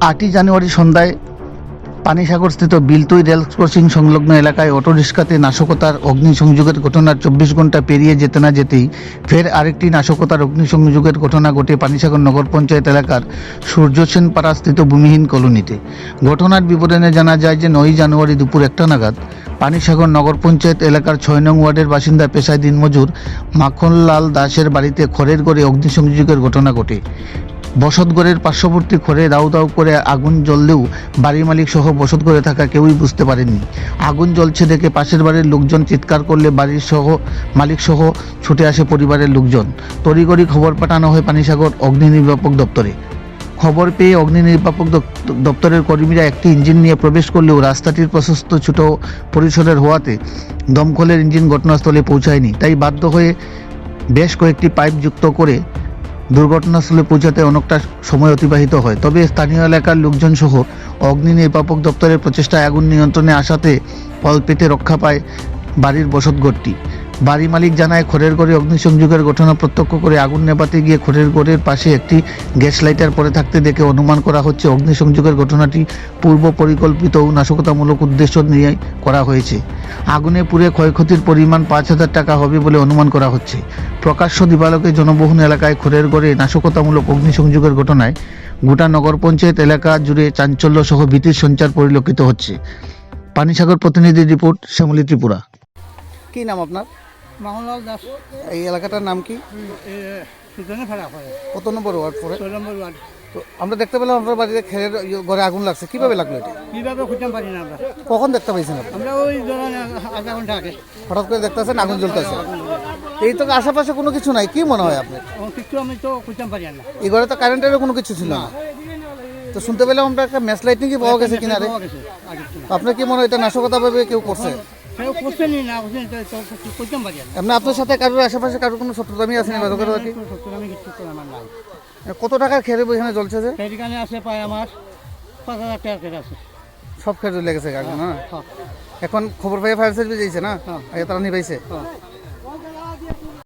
আটই জানুয়ারি সন্ধ্যায় পানিসাগরস্থিত বিলতুই rail crossing সংলগ্ন এলাকায় অটোরিক্সাতে নাশকতার অগ্নিসংযোগের ঘটনার চব্বিশ ঘণ্টা পেরিয়ে যেতে না যেতেই ফের আরেকটি নাশকতার অগ্নিসংযোগের ঘটনা ঘটে পানিসাগর নগর পঞ্চায়েত এলাকার সূর্যসেন পাড়াস্থিত ভূমিহীন কলোনিতে। ঘটনার বিবরণে জানা যায় যে নয়ই জানুয়ারি দুপুর একটা নাগাদ পানিসাগর নগর পঞ্চায়েত এলাকার ছয় নং ওয়ার্ডের বাসিন্দা পেশায় দিনমজুর মাখনলাল দাসের বাড়িতে খড়ের গড়ে অগ্নিসংযোগের ঘটনা ঘটে। বসতঘরের পার্শ্ববর্তী ঘরে দাউ দাউ করে আগুন জ্বললেও বাড়ির মালিক সহ বসতঘরে থাকা কেউই বুঝতে পারেনি আগুন জ্বলছে দেখে পাশের বাড়ির লোকজন চিৎকার করলে বাড়ির সহ মালিক সহ ছুটে আসে পরিবারের লোকজন। তড়িগড়ি খবর পাঠানো হয় পানিসাগর অগ্নি নির্বাপক দপ্তরে। খবর পেয়ে অগ্নি নির্বাপক দপ- দপ্তরের কর্মীরা একটি ইঞ্জিন নিয়ে প্রবেশ করলেও রাস্তাটির প্রশস্ত ছোট পরিসরের হওয়াতে দমকলের ইঞ্জিন ঘটনাস্থলে পৌঁছায়নি। তাই বাধ্য হয়ে বেশ কয়েকটি পাইপ যুক্ত করে দুর্ঘটনাস্থলে পৌঁছাতে অনেকটা সময় অতিবাহিত হয়। তবে স্থানীয় এলাকার লোকজন সহ অগ্নি নির্বাপক দপ্তরের প্রচেষ্টায় আগুন নিয়ন্ত্রণে আসাতে ফল পেতে রক্ষা পায় বাড়ির বসতঘরটি। বাড়ি মালিক জানায়, খড়ের ঘরে অগ্নিসংযোগের ঘটনা প্রত্যক্ষ করে আগুন নেপাতে গিয়ে খড়ের ঘরের পাশে একটি গ্যাস লাইটার পরে থাকতে দেখে অনুমান করা হচ্ছে অগ্নিসংযোগের ঘটনাটি পূর্ব পরিকল্পিত ও নাশকতামূলক উদ্দেশ্য নিয়ে করা হয়েছে। আগুনে পুড়ে ক্ষয়ক্ষতির পরিমাণ পাঁচ হাজার টাকা হবে বলে অনুমান করা হচ্ছে। প্রকাশ্য দিবালোকে জনবহুল এলাকায় খড়ের গড়ে নাশকতামূলক অগ্নিসংযোগের ঘটনায় গোটা নগর পঞ্চায়েত এলাকা জুড়ে চাঞ্চল্য সহ ভীতির সঞ্চার পরিলক্ষিত হচ্ছে। পানিসাগর প্রতিনিধি রিপোর্ট, শ্যামলী ত্রিপুরা। কি নাম আপনার? মাহনলাল দাস। এই এলাকাটার নাম কি? কত নম্বর ওয়ার্ড পরে নম্বর ওয়ার্ড। তো আমরা দেখতে পেলাম আপনার বাড়িতে খেলের ঘরে আগুন লাগছে। কীভাবে লাগল এটা? কীভাবে খুঁজতে পারি না আমরা। কখন দেখতে পাইছেন আমরা ওই আধা ঘণ্টা আগে। হঠাৎ করে দেখতেছেন আগুন জ্বলতেছে। এই তো আশেপাশে কোনো কিছু নাই। কি মনে হয় আপনার? কিছু আমি তো খুঁজতে পারি না। এই ঘরে তো কারেন্টেরও কোনো কিছু ছিল না। তো শুনতে পেলাম আমরা একটা ম্যাচ লাইট নাকি পাওয়া গেছে কিনারে। আপনার কি মনে হয় এটা নাশকতা ভাবে কেউ করছে? কেউ করছে নি না করছে নি, তো তো কিছু খুঁজতে পারি না এমনি আপনার সাথে কারোর আশেপাশে কারোর কোনো শত্রুতামি আছে না বাদকের বাকি কত টাকার খেরে এখানে জ্বলছে যে? এখানে আছে প্রায় আমার পাঁচ হাজার টাকা খেয়ে আছে। সব খেয়ে লেগেছে কাকু না? হ্যাঁ। এখন খবর পাই ফায়ার সার্ভিস দিয়েছে না? হ্যাঁ। তারা নিবাইছে হ্যাঁ।